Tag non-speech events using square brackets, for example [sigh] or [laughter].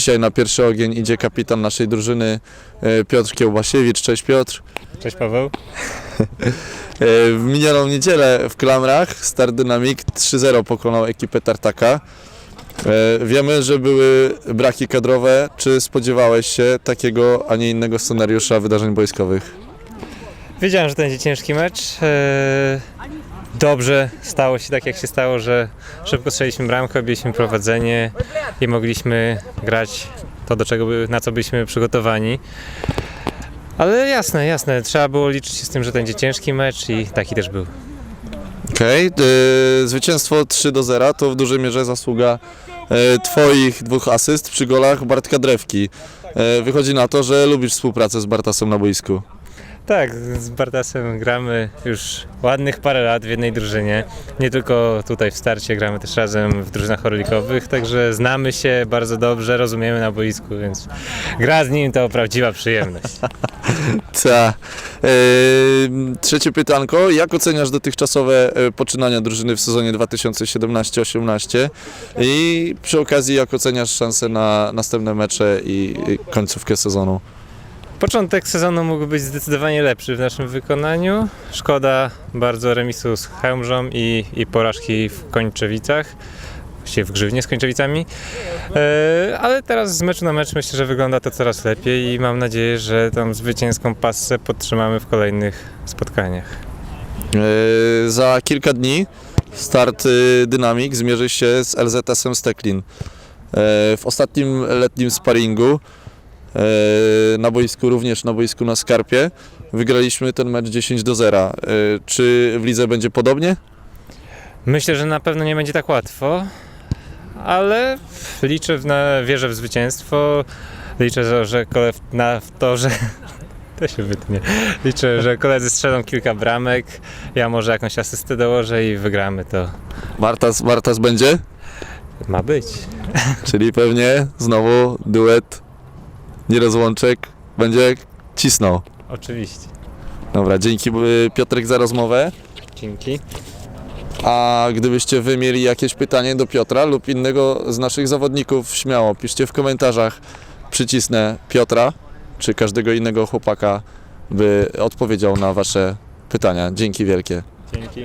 Dzisiaj na pierwszy ogień idzie kapitan naszej drużyny e, Piotr Kiełbasiewicz. Cześć Piotr. Cześć Paweł. [laughs] E, W minioną niedzielę w Klamrach Star Dynamic 3-0 pokonał ekipę Tartaka. E, Wiemy, że były braki kadrowe. Czy spodziewałeś się takiego, a nie innego scenariusza wydarzeń boiskowych? Wiedziałem, że to będzie ciężki mecz. Dobrze stało się tak, jak się stało, że szybko strzeliśmy bramkę, objęliśmy prowadzenie i mogliśmy grać to, do czego, na co byliśmy przygotowani. Ale jasne, jasne, trzeba było liczyć się z tym, że to będzie ciężki mecz i taki też był. Okej, e, zwycięstwo 3 do 0 to w dużej mierze zasługa e, Twoich dwóch asyst przy golach Bartka Drewki. E, Wychodzi na to, że lubisz współpracę z Bartasem na boisku. Tak, z Bartasem gramy już ładnych parę lat w jednej drużynie. Nie tylko tutaj w starcie, gramy też razem w drużynach orlikowych, także znamy się bardzo dobrze, rozumiemy na boisku, więc gra z nim to prawdziwa przyjemność. [laughs] Ta. E, trzecie pytanko. Jak oceniasz dotychczasowe e, poczynania drużyny w sezonie 2017-18? I przy okazji, jak oceniasz szanse na następne mecze i końcówkę sezonu? Początek sezonu mógł być zdecydowanie lepszy w naszym wykonaniu. Szkoda bardzo remisu z Chełmżą i, i porażki w Kończewicach. Właściwie w Grzywnie z Kończewicami. E, ale teraz z meczu na mecz myślę, że wygląda to coraz lepiej i mam nadzieję, że tą zwycięską passę podtrzymamy w kolejnych spotkaniach. E, za kilka dni start e, Dynamik zmierzy się z LZS-em Steklin. E, w ostatnim letnim sparingu na boisku, również na boisku na Skarpie, wygraliśmy ten mecz 10 do 0. E, czy w lidze będzie podobnie? Myślę, że na pewno nie będzie tak łatwo, ale liczę na, wierzę w zwycięstwo. Liczę, że- że kole, na to, że [laughs] to się wytnie. Liczę, że koledzy strzelą kilka bramek, ja może jakąś asystę dołożę i wygramy to. Bartas, Bartas będzie? Ma być. Czyli pewnie znowu duet nierozłączek będzie cisnął. Oczywiście. Dobra, dzięki y, Piotrek za rozmowę. Dzięki. A gdybyście wy mieli jakieś pytanie do Piotra lub innego z naszych zawodników, śmiało piszcie w komentarzach. Przycisnę Piotra czy każdego innego chłopaka, by odpowiedział na wasze pytania. Dzięki wielkie. Dzięki.